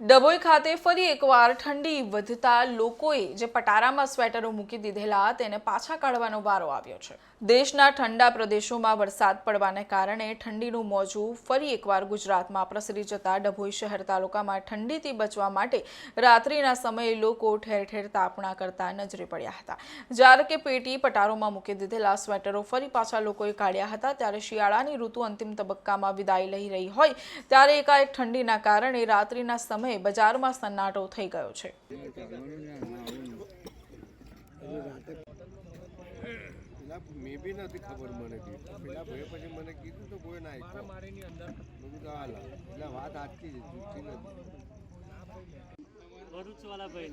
ડભોઈ ખાતે ફરી એકવાર ઠંડી વધતા લોકોએ જે પટારામાં સ્વેટરો મૂકી દીધેલા તેને પાછા કાઢવાનો વારો આવ્યો છે. દેશના ઠંડા પ્રદેશોમાં વરસાદ પડવાને કારણે ઠંડીનું મોજું ફરી એકવાર ગુજરાતમાં પ્રસરી જતા ડભોઈ શહેર તાલુકામાં ઠંડીથી બચવા માટે રાત્રિના સમયે લોકો ઠેર ઠેર તાપણા કરતા નજરે પડ્યા હતા. જ્યારે કે પેટી પટારોમાં મૂકી દીધેલા સ્વેટરો ફરી પાછા લોકોએ કાઢ્યા હતા, ત્યારે શિયાળાની ઋતુ અંતિમ તબક્કામાં વિદાય લઈ રહી હોય, ત્યારે એકાએક ઠંડીના કારણે રાત્રિના સમયે બજારમાં સન્નાટો થઈ ગયો છે. પેલા મેં બી નથી ખબર મને બી. પેલા ભાઈ પછી મને કીધું તો કોઈ ના આપ્યો. મારીની અંદર મેં કીધું હાલ એટલે વાત આજથી જ જૂઠી નથી ભરૂચ વાળા ભાઈ